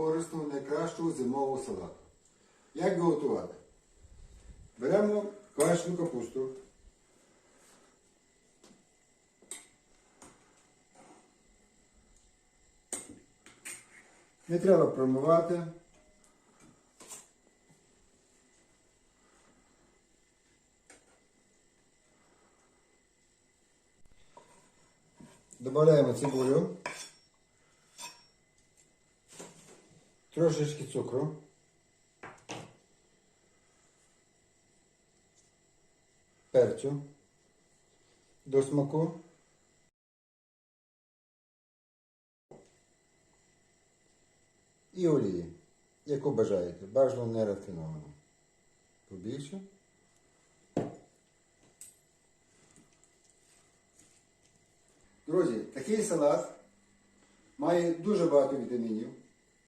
корисну, найкращу зимову салату. Як готувати? Беремо квашену капусту. Не треба промивати. Добавляємо цибулю. Трошечки цукру. Перцю до смаку. І олії, яку бажаєте. Бажано не рафіновану. Побільше. Друзі, такий салат має дуже багато вітамінів.